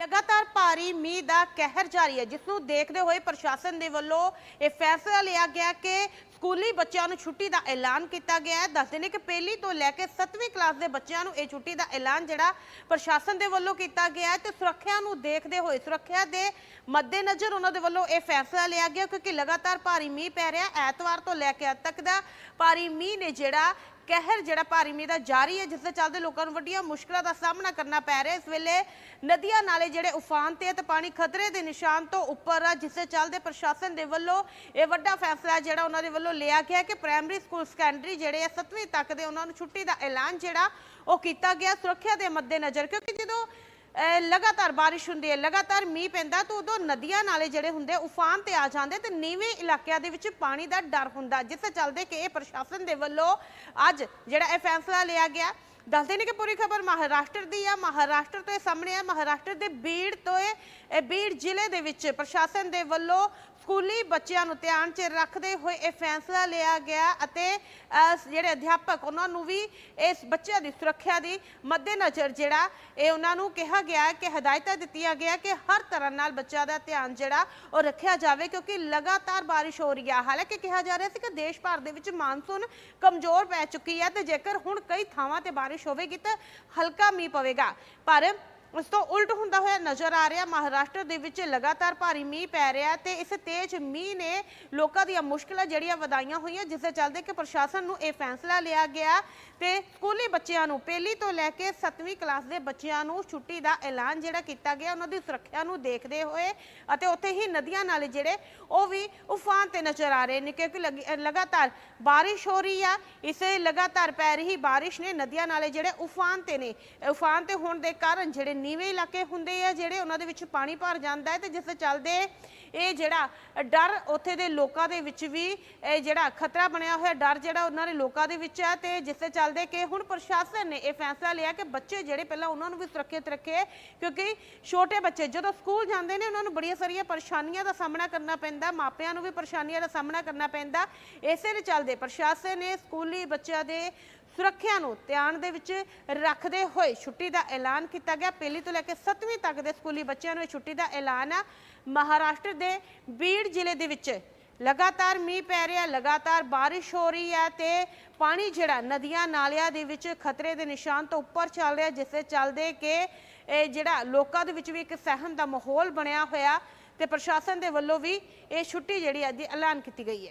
ਲਗਾਤਾਰ ਭਾਰੀ ਮੀਂਹ ਦਾ ਕਹਿਰ ਜਾਰੀ ਹੈ, ਜਿਸ ਨੂੰ ਦੇਖਦੇ ਹੋਏ ਪ੍ਰਸ਼ਾਸਨ ਦੇ ਵੱਲੋਂ ਇਹ ਫੈਸਲਾ ਲਿਆ ਗਿਆ ਕਿ ਸਕੂਲੀ ਬੱਚਿਆਂ ਨੂੰ ਛੁੱਟੀ ਦਾ ਐਲਾਨ ਕੀਤਾ ਗਿਆ ਹੈ। ਦੱਸਦੇ ਨੇ ਕਿ ਪਹਿਲੀ ਤੋਂ ਲੈ ਕੇ 7ਵੀਂ ਕਲਾਸ ਦੇ ਬੱਚਿਆਂ ਨੂੰ ਇਹ ਛੁੱਟੀ ਦਾ ਐਲਾਨ ਜਿਹੜਾ ਪ੍ਰਸ਼ਾਸਨ ਦੇ ਵੱਲੋਂ ਕੀਤਾ ਗਿਆ ਹੈ ਤੇ ਸੁਰੱਖਿਆ ਨੂੰ ਦੇਖਦੇ ਹੋਏ, ਸੁਰੱਖਿਆ ਦੇ ਮੱਦੇਨਜ਼ਰ ਉਹਨਾਂ ਦੇ ਵੱਲੋਂ ਇਹ ਫੈਸਲਾ ਲਿਆ ਗਿਆ ਕਿਉਂਕਿ ਲਗਾਤਾਰ ਭਾਰੀ ਮੀਂਹ ਪੈ ਰਿਹਾ ਐਤਵਾਰ ਤੋਂ ਲੈ ਕੇ ਅੱਜ ਤੱਕ ਦਾ ਭਾਰੀ ਮੀਂਹ ਨੇ ਜਿਹੜਾ ਕਹਿਰ ਜਿਹੜਾ ਭਾਰੀ ਮੀਂਹ ਦਾ ਜਾਰੀ ਹੈ, ਜਿਸ ਦੇ ਚੱਲਦੇ ਲੋਕਾਂ ਨੂੰ ਵੱਡੀਆਂ ਮੁਸ਼ਕਲਾਂ ਦਾ ਸਾਹਮਣਾ ਕਰਨਾ ਪੈ ਰਿਹਾ ਇਸ ਵੇਲੇ ਨਦੀਆਂ ਨਾਲੇ ਜਿਹੜੇ ਉਫਾਨ ਤੇ ਤੇ ਪਾਣੀ ਖਤਰੇ ਦੇ ਨਿਸ਼ਾਨ ਤੋਂ ਉੱਪਰ ਆ, ਜਿਸ ਦੇ ਚੱਲਦੇ ਪ੍ਰਸ਼ਾਸਨ ਦੇ ਵੱਲੋਂ ਇਹ ਵੱਡਾ ਫੈਸਲਾ ਜਿਹੜਾ ਉਹਨਾਂ ਦੇ ਵੱਲੋਂ ਲਿਆ ਗਿਆ ਕਿ ਪ੍ਰਾਇਮਰੀ ਸਕੂਲ ਸੈਕੰਡਰੀ ਜਿਹੜੇ ਆ 7ਵੀਂ ਤੱਕ ਦੇ ਉਹਨਾਂ ਨੂੰ ਛੁੱਟੀ ਦਾ ਐਲਾਨ ਜਿਹੜਾ ਉਹ ਕੀਤਾ ਗਿਆ, ਸੁਰੱਖਿਆ ਦੇ ਮੱਦੇਨਜ਼ਰ, ਕਿਉਂਕਿ ਜਦੋਂ ਲਗਾਤਾਰ ਬਾਰਿਸ਼ ਹੁੰਦੀ ਹੈ, ਲਗਾਤਾਰ ਮੀਂਹ ਪੈਂਦਾ, ਤਾਂ ਉਦੋਂ ਨਦੀਆਂ ਨਾਲੇ ਜਿਹੜੇ ਹੁੰਦੇ ਉਫਾਨ ਤੇ ਆ ਜਾਂਦੇ ਤੇ ਨੀਵੇਂ ਇਲਾਕਿਆਂ ਦੇ ਵਿੱਚ ਪਾਣੀ ਦਾ ਡਰ ਹੁੰਦਾ ਜਿਸ ਦੇ ਚੱਲਦੇ ਕਿ ਇਹ ਪ੍ਰਸ਼ਾਸਨ ਦੇ ਵੱਲੋਂ ਅੱਜ ਜਿਹੜਾ ਇਹ ਫੈਸਲਾ ਲਿਆ ਗਿਆ। ਦੱਸਦੇ ਨੇ ਕਿ ਪੂਰੀ ਖਬਰ ਮਹਾਰਾਸ਼ਟਰ ਦੀ ਆ, ਮਹਾਰਾਸ਼ਟਰ ਤੋਂ ਇਹ ਸਾਹਮਣੇ ਆ, ਮਹਾਰਾਸ਼ਟਰ ਦੇ ਬੀੜ ਤੋਂ ਇਹ ਬੀੜ ਜ਼ਿਲ੍ਹੇ ਦੇ ਵਿੱਚ ਪ੍ਰਸ਼ਾਸਨ ਦੇ ਵੱਲੋਂ ਸਕੂਲੀ ਬੱਚਿਆਂ ਨੂੰ ਧਿਆਨ 'ਚ ਰੱਖਦੇ ਹੋਏ ਇਹ ਫੈਸਲਾ ਲਿਆ ਗਿਆ ਅਤੇ ਜਿਹੜੇ ਅਧਿਆਪਕ ਉਹਨਾਂ ਨੂੰ ਵੀ ਇਸ ਬੱਚਿਆਂ ਦੀ ਸੁਰੱਖਿਆ ਦੀ ਮੱਦੇਨਜ਼ਰ ਜਿਹੜਾ ਇਹ ਉਹਨਾਂ ਨੂੰ ਕਿਹਾ ਗਿਆ ਕਿ ਹਦਾਇਤਾਂ ਦਿੱਤੀਆਂ ਗਿਆ ਕਿ ਹਰ ਤਰ੍ਹਾਂ ਨਾਲ ਬੱਚਿਆਂ ਦਾ ਧਿਆਨ ਜਿਹੜਾ ਉਹ ਰੱਖਿਆ ਜਾਵੇ ਕਿਉਂਕਿ ਲਗਾਤਾਰ ਬਾਰਿਸ਼ ਹੋ ਰਹੀ ਹੈ ਹਾਲਾਂਕਿ ਕਿਹਾ ਜਾ ਰਿਹਾ ਸੀ ਕਿ ਦੇਸ਼ ਭਰ ਦੇ ਵਿੱਚ ਮਾਨਸੂਨ ਕਮਜ਼ੋਰ ਪੈ ਚੁੱਕੀ ਹੈ ਤੇ ਜੇਕਰ ਹੁਣ ਕਈ ਥਾਵਾਂ ਤੇ ਬਾਰਿਸ਼ ਹੋਵੇਗੀ ਤਾਂ ਹਲਕਾ ਮੀਂਹ ਪਵੇਗਾ। ਪਰ ਉਸ ਤੋਂ ਉਲਟ ਹੁੰਦਾ ਹੋਇਆ ਨਜ਼ਰ ਆ ਰਿਹਾ, ਮਹਾਰਾਸ਼ਟਰ ਦੇ ਵਿੱਚ ਲਗਾਤਾਰ ਭਾਰੀ ਮੀਂਹ ਪੈ ਰਿਹਾ ਤੇ ਇਸ ਤੇਜ਼ ਮੀਂਹ ਨੇ ਲੋਕਾਂ ਦੀਆਂ ਮੁਸ਼ਕਲਾਂ ਜਿਹੜੀਆਂ ਵਧਾਈਆਂ ਹੋਈਆਂ, ਜਿਸ ਦੇ ਚੱਲਦੇ ਕਿ ਪ੍ਰਸ਼ਾਸਨ ਨੂੰ ਇਹ ਫੈਸਲਾ ਲਿਆ ਗਿਆ ਤੇ ਸਕੂਲੀ ਬੱਚਿਆਂ ਨੂੰ ਪਹਿਲੀ ਤੋਂ ਲੈ ਕੇ 7ਵੀਂ ਕਲਾਸ ਦੇ ਬੱਚਿਆਂ ਨੂੰ ਛੁੱਟੀ ਦਾ ਐਲਾਨ ਜਿਹੜਾ ਕੀਤਾ ਗਿਆ, ਉਹਨਾਂ ਦੀ ਸੁਰੱਖਿਆ ਨੂੰ ਦੇਖਦੇ ਹੋਏ ਅਤੇ ਉੱਥੇ ਹੀ ਨਦੀਆਂ ਨਾਲੇ ਜਿਹੜੇ ਉਹ ਵੀ ਉਫਾਨ ਤੇ ਨਜ਼ਰ ਆ ਰਹੇ ਨੇ, ਕਿਉਂਕਿ ਲਗੀ- ਲਗਾਤਾਰ ਬਾਰਿਸ਼ ਹੋ ਰਹੀ ਆ, ਇਸੇ ਲਗਾਤਾਰ ਪੈ ਰਹੀ ਬਾਰਿਸ਼ ਨੇ ਨਦੀਆਂ ਨਾਲੇ ਜਿਹੜੇ ਉਫਾਨ ਤੇ ਨੇ, ਉਫਾਨ ਤੇ ਹੋਣ ਦੇ ਕਾਰਨ ਜਿਹੜੇ ਨੀਵੇਂ ਇਲਾਕੇ ਹੁੰਦੇ ਆ ਜਿਹੜੇ ਉਹਨਾਂ ਦੇ ਵਿੱਚ ਪਾਣੀ ਭਰ ਜਾਂਦਾ ਹੈ ਤੇ ਜਿਸ ਦੇ ਚੱਲਦੇ ਇਹ ਜਿਹੜਾ ਡਰ ਉੱਥੇ ਦੇ ਲੋਕਾਂ ਦੇ ਵਿੱਚ ਵੀ, ਇਹ ਜਿਹੜਾ ਖਤਰਾ ਬਣਿਆ ਹੋਇਆ ਡਰ ਜਿਹੜਾ ਉਹਨਾਂ ਦੇ ਲੋਕਾਂ ਦੇ ਵਿੱਚ ਹੈ ਤੇ ਜਿਸ ਦੇ ਚੱਲਦੇ ਕਿ ਹੁਣ ਪ੍ਰਸ਼ਾਸਨ ਨੇ ਇਹ ਫੈਸਲਾ ਲਿਆ ਕਿ ਬੱਚੇ ਜਿਹੜੇ ਪਹਿਲਾਂ ਉਹਨਾਂ ਨੂੰ ਵੀ ਸੁਰੱਖਿਅਤ ਰੱਖੇ ਕਿਉਂਕਿ ਛੋਟੇ ਬੱਚੇ ਜਦੋਂ ਸਕੂਲ ਜਾਂਦੇ ਨੇ ਉਹਨਾਂ ਨੂੰ ਬੜੀਆਂ ਸਾਰੀਆਂ ਪਰੇਸ਼ਾਨੀਆਂ ਦਾ ਸਾਹਮਣਾ ਕਰਨਾ ਪੈਂਦਾ, ਮਾਪਿਆਂ ਨੂੰ ਵੀ ਪਰੇਸ਼ਾਨੀਆਂ ਦਾ ਸਾਹਮਣਾ ਕਰਨਾ ਪੈਂਦਾ। ਇਸੇ ਦੇ ਚੱਲਦੇ ਪ੍ਰਸ਼ਾਸਨ ਨੇ ਸਕੂਲੀ ਬੱਚਿਆਂ ਦੇ ਸੁਰੱਖਿਆ ਨੂੰ ਧਿਆਨ ਦੇ ਵਿੱਚ ਰੱਖਦੇ ਹੋਏ ਛੁੱਟੀ ਦਾ ਐਲਾਨ ਕੀਤਾ ਗਿਆ। ਪਹਿਲੀ ਤੋਂ ਲੈ ਕੇ 7ਵੀਂ ਤੱਕ ਦੇ ਸਕੂਲੀ ਬੱਚਿਆਂ ਨੂੰ ਇਹ ਛੁੱਟੀ ਦਾ ਐਲਾਨ ਆ। ਮਹਾਰਾਸ਼ਟਰ ਦੇ ਬੀੜ ਜ਼ਿਲ੍ਹੇ ਦੇ ਵਿੱਚ ਲਗਾਤਾਰ ਮੀਂਹ ਪੈ ਰਿਹਾ, ਲਗਾਤਾਰ ਬਾਰਿਸ਼ ਹੋ ਰਹੀ ਹੈ ਤੇ ਪਾਣੀ ਜਿਹੜਾ ਨਦੀਆਂ ਨਾਲਿਆਂ ਦੇ ਵਿੱਚ ਖਤਰੇ ਦੇ ਨਿਸ਼ਾਨ ਤੋਂ ਉੱਪਰ ਚੱਲ ਰਿਹਾ, ਜਿਸ ਦੇ ਚੱਲਦੇ ਕਿ ਇਹ ਜਿਹੜਾ ਲੋਕਾਂ ਦੇ ਵਿੱਚ ਵੀ ਇੱਕ ਸਹਿਮ ਦਾ ਮਾਹੌਲ ਬਣਿਆ ਹੋਇਆ ਤੇ ਪ੍ਰਸ਼ਾਸਨ ਦੇ ਵੱਲੋਂ ਵੀ ਇਹ ਛੁੱਟੀ ਜਿਹੜੀ ਅੱਜ ਐਲਾਨ ਕੀਤੀ ਗਈ ਹੈ।